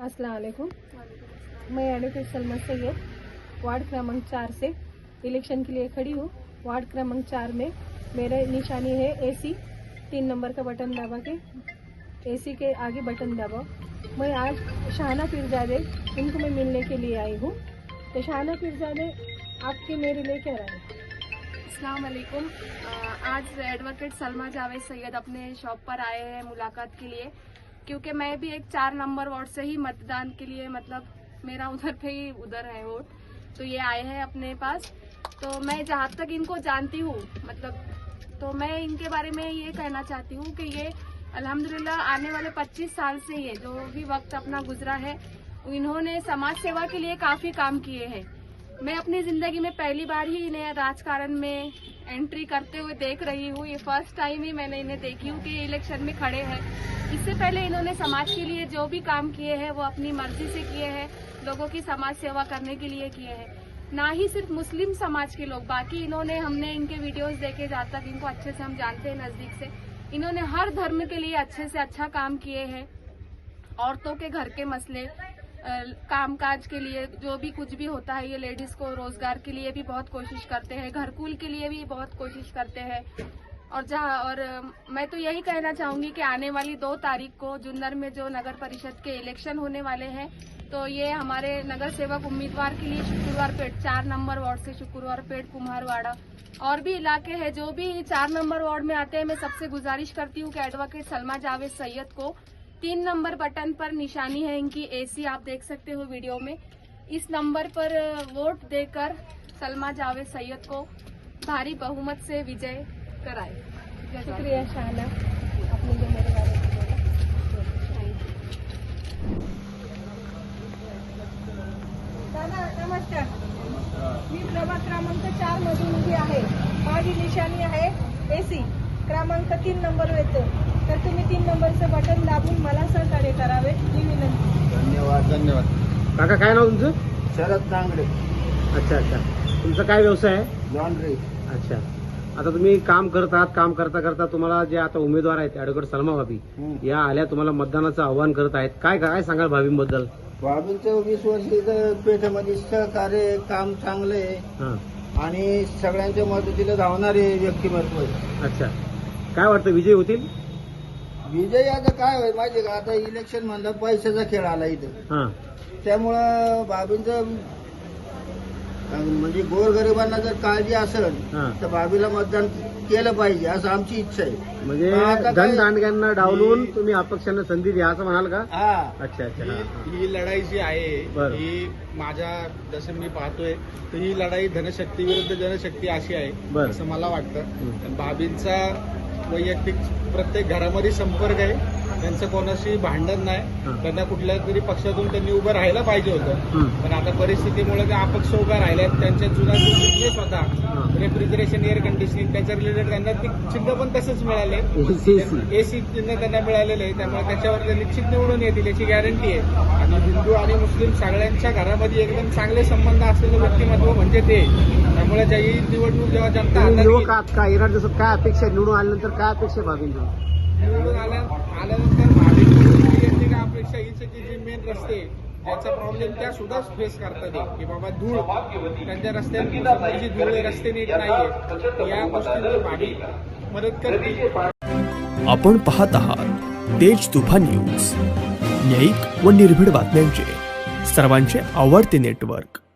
अस्सलाम वालेकुम। मैं एडवोकेट सलमा सैयद वार्ड क्रमांक चार से इलेक्शन के लिए खड़ी हूँ। वार्ड क्रमांक चार में मेरे निशानी है एसी तीन नंबर का बटन दबा के। एसी के आगे बटन दबाओ। मैं आज शाहाना पीरजादे इनको मैं मिलने के लिए आई हूँ। तो शाहाना पीरजादे आपके मेरे लिए क्या राय है? अस्सलाम आज एडवोकेट सलमा जावेद सैयद अपने शॉप पर आए हैं मुलाकात के लिए। क्योंकि मैं भी एक चार नंबर वार्ड से ही मतदान के लिए मतलब मेरा उधर पे ही उधर है वोट। तो ये आए हैं अपने पास। तो मैं जहाँ तक इनको जानती हूँ मतलब तो मैं इनके बारे में ये कहना चाहती हूँ कि ये अल्हम्दुलिल्लाह आने वाले 25 साल से ये जो भी वक्त अपना गुजरा है, इन्होंने समाज सेवा के लिए काफ़ी काम किए हैं। मैं अपनी ज़िंदगी में पहली बार ही इन्हें राजकारण में एंट्री करते हुए देख रही हूँ। ये फ़र्स्ट टाइम ही मैंने इन्हें देखी हूँ कि इलेक्शन में खड़े हैं। इससे पहले इन्होंने समाज के लिए जो भी काम किए हैं, वो अपनी मर्ज़ी से किए हैं, लोगों की समाज सेवा करने के लिए किए हैं। ना ही सिर्फ़ मुस्लिम समाज के लोग, बाकी इन्होंने, हमने इनके वीडियोस देखे जहाँ तक इनको अच्छे से हम जानते हैं नज़दीक से। इन्होंने हर धर्म के लिए अच्छे से अच्छा काम किए हैं। औरतों के घर के मसले काम काज के लिए जो भी कुछ भी होता है, ये लेडीज़ को रोज़गार के लिए भी बहुत कोशिश करते हैं, घरकुल के लिए भी बहुत कोशिश करते हैं। और जहाँ, और मैं तो यही कहना चाहूँगी कि आने वाली दो तारीख को जुन्नर में जो नगर परिषद के इलेक्शन होने वाले हैं तो ये हमारे नगर सेवक उम्मीदवार के लिए शुक्रवार पेट, चार नंबर वार्ड से शुक्रवार पेट, कुम्हारवाड़ा। और भी इलाके हैं, जो भी चार नंबर वार्ड में आते हैं, मैं सबसे गुजारिश करती हूँ कि एडवोकेट सलमा जावेद सैयद को तीन नंबर बटन पर निशानी है इनकी, एसी आप देख सकते हो वीडियो में। इस नंबर पर वोट देकर सलमा जावेद सैयद को भारी बहुमत से विजय कराए। शुक्रिया शाहाना आपने जो मेरे बारे में दादा नमस्कार। मी प्रभाग क्रमांक चार मधून उभी आहे. माझी निशाणी आहे एसी. क्रमांक तीन नंबर येतो. तर तुम्ही तीन नंबरचं बटन दाबून मला सहकार्य करावे ही विनंती. धन्यवाद धन्यवाद. काका काय नाव तुमचं? शरद नांगडे अच्छा अच्छा. तुमचा काय व्यवसाय आहे? लॉन्ड्री. अच्छा. आता तुम्ही काम करत आहात काम करता करता तुम्हाला जे आता उमेदवार आहेत ऍडव्होकेट सलमा भाभी या आल्या तुम्हाला मतदानाचं आव्हान करत आहेत. काय काय सांगाल भाभींबद्दल? बाबूंचं वीस वर्ष इथं पेठेमध्ये सहकार्य काम चांगलं आहे. हा. आणि सगळ्यांच्या मदतीला धावणारे व्यक्तिमत्व आहे. अच्छा. काय वाटतं विजय होतील? विजय आता काय होईल माहिती का? आता इलेक्शन म्हणलं पैशाचा खेळ आला इथं. हा. त्यामुळं बाबींचं म्हणजे गोरगरिबांना जर काळजी असेल हा तर बाबीला मतदान केलं पाहिजे असं आमची इच्छा आहे म्हणजे पण आता काय- धनदांडग्यांना डावलून तुम्ही अपक्षांना संधी द्या असं म्हणाल का हा अच्छा अच्छा हा, हा. ही ही लढाई जी आहे बरं. ही माझ्या जसं मी पाहतोय तर ही लढाई धनशक्ती विरुद्ध जनशक्ती अशी आहे बरं. असं मला वाटतं हं. आणि भाभींचा वैयक्तिक प्रत्येक घरामध्ये संपर्क आहे त्यांचं कोणाशी भांडण नाही. त्यांना कुठल्या तरी पक्षातून त्यांनी उभं राहायला पाहिजे होतं. पण आता परिस्थितीमुळे ते अपक्ष उभा राहिल्यात त्यांच्या जुना जो बिझनेस होता. रेफ्रिजरेशन एअर कंडिशनिंग त्याच्या रिलेटेड त्यांना ते चिन्ह पण तसंच मिळाले. एसी चिन्ह त्यांना मिळालेलं आहे त्यामुळे त्याच्यावर ते निश्चित निवडून येतील याची गॅरंटी आहे आणि हिंदू आणि मुस्लिम सगळ्यांच्या घरामध्ये एकदम चांगले संबंध असलेलं व्यक्तिमत्व म्हणजे ते त्यामुळे ज्या ही निवडणूक जेव्हा जनता तुम्ही हातात युवक घेईल, आहात का येणार जसं काय अपेक्षा? निवडून आल्यानंतर काय अपेक्षा भाभींची निवडून आल्या आल्यानंतर भाविक यांची काय अपेक्षा हीच की जे मेन रस्ते त्याचा प्रॉब्लेम त्या सुद्धा फेस करतात की बाबा धूळ त्यांच्या रस्त्यात जी धूळ रस्ते नीट नाहीये. या गोष्टींवर भाविक मदत करते. आपण पाहत आहात तेज तुफान न्यूज. न्यायिक व निर्भीड बातम्यांचे. सर्वांचे आवडते नेटवर्क.